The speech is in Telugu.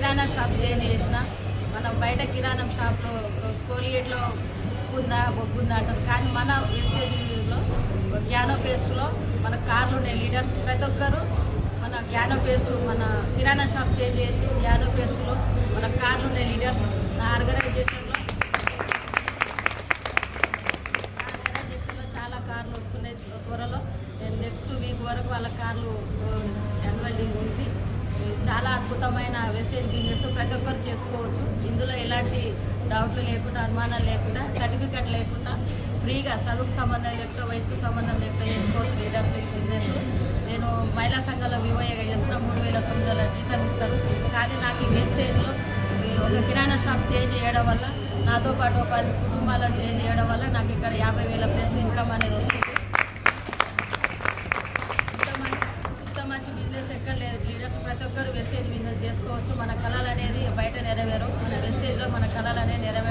కిరాణా షాప్ చేంజ్ చేసిన. మనం బయట కిరాణం షాప్లో కోలిగేట్లో ఉందా బొగ్గుందా అంటారు కానీ మన వెస్టేజ్లో గ్యానో పేస్ట్లో మన కార్లు ఉన్నాయి. లీడర్స్ ప్రతి ఒక్కరు మన గ్యానో పేస్ట్ మన కిరాణా షాప్ చేంజ్ చేసి గ్యానో పేస్ట్లో మన కార్లు ఉన్నాయి. లీడర్స్ నా ఆర్గనైజేషన్లో ఆర్గనైజేషన్లో చాలా కార్లు వస్తున్నాయి. త్వరలో నేను నెక్స్ట్ వీక్ వరకు వాళ్ళ కార్లు అన్వెల్డింగ్ ఉంది. చాలా అద్భుతమైన వెస్టేజ్ బిజినెస్ ప్రతి ఒక్కరు చేసుకోవచ్చు. ఇందులో ఎలాంటి డౌట్లు లేకుండా అనుమానాలు లేకుండా సర్టిఫికెట్ లేకుండా ఫ్రీగా చదువుకు సంబంధం లేకుండా వయసుకు సంబంధం లేకుండా చేసుకోవచ్చు లీడర్స్ బిజినెస్ నేను మహిళా సంఘంలో వివోయగా చేసిన మూడు వేల తొమ్మిది వందల జీతం ఇస్తారు. కానీ నాకు ఈ వేస్టేజ్లో ఒక కిరాణా షాప్ చేంజ్ చేయడం వల్ల నాతో పాటు ఒక పది కుటుంబాలను చేంజ్ చేయడం వల్ల నాకు ఇక్కడ యాభై వేల ప్లస్ ఇన్కమ్ అనేది వస్తుంది. ఇంత మంచి ఇంత మంచి బిజినెస్ ఎక్కడ లేదు. లీడర్స్ ప్రతి ఒక్కరు చేసుకోవచ్చు. మన కళలు అనేది బయట నెరవేరు. మన వెస్టేజ్లో మన కళలు అనేది నెరవేరు.